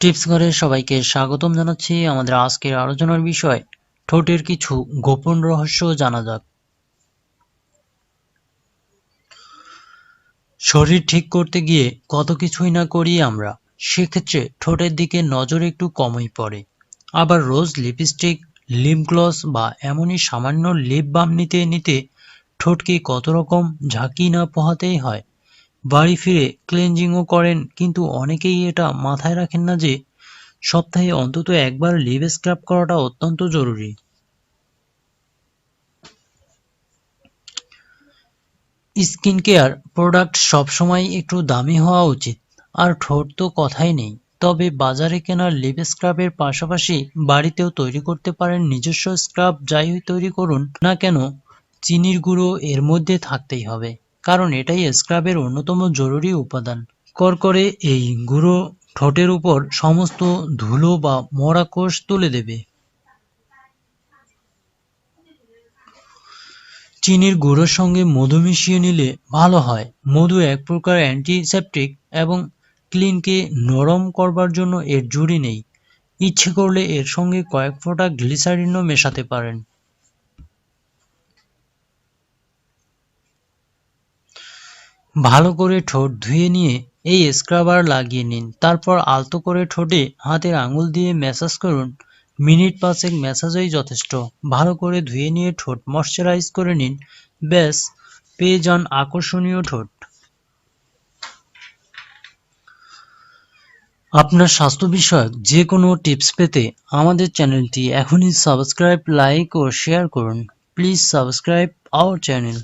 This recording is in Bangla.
টিপস ঘরে সবাইকে স্বাগতম জানাচ্ছি আমাদের আজকের আলোচনার বিষয়, ঠোঁটের কিছু গোপন রহস্য জানা যাক। শরীর ঠিক করতে গিয়ে কত কিছুই না করি আমরা, সেক্ষেত্রে ঠোঁটের দিকে নজর একটু কমই পড়ে। আবার রোজ লিপস্টিক, লিপ গ্লস বা এমনই সামান্য লিপ বাম নিতে নিতে ঠোঁটকে কত রকম ঝাঁকি না পোহাতেই হয়। বাড়ি ফিরে ক্লেনজিংও করেন, কিন্তু অনেকেই এটা মাথায় রাখেন না যে, সপ্তাহে অন্তত একবার লিভ স্ক্রাব করাটা অত্যন্ত জরুরি। স্কিন কেয়ার প্রোডাক্ট সবসময় একটু দামি হওয়া উচিত, আর ঠোঁট তো কথাই নেই। তবে বাজারে কেনা লিপ স্ক্রাবের পাশাপাশি বাড়িতেও তৈরি করতে পারেন নিজস্ব স্ক্রাব যাই তৈরি করুন, না কেন, চিনির গুঁড়ো এর মধ্যে থাকতেই হবে। কারণ এটাই স্ক্রাবের অন্যতম জরুরি উপাদান। করকরে এই গুঁড়ো ঠোঁটের উপর সমস্ত ধুলো বা মরা কোষ তুলে দেবে। চিনির গুঁড়োর সঙ্গে মধু মিশিয়ে নিলে ভালো হয়। মধু এক প্রকার অ্যান্টিসেপটিক এবং ক্লিনকে নরম করবার জন্য এর জুড়ি নেই। ইচ্ছে করলে এর সঙ্গে কয়েক ফোঁটা গ্লিসারিনও মেশাতে পারেন। ভালো করে ঠোঁট ধুয়ে নিয়ে এই স্ক্রাবার লাগিয়ে নিন। তারপর আলতো করে ঠোঁটে হাতের আঙুল দিয়ে ম্যাসাজ করুন। মিনিট পাঁচেক ম্যাসাজই যথেষ্ট। ভালো করে ধুয়ে নিয়ে ঠোঁট ময়শ্চারাইজ করে নিন। ব্যাস, পেয়ে যান আকর্ষণীয় ঠোঁট। আপনার স্বাস্থ্য বিষয়ক যে কোনো টিপস পেতে আমাদের চ্যানেলটি এখনই সাবস্ক্রাইব লাইক ও শেয়ার করুন। Please subscribe our channel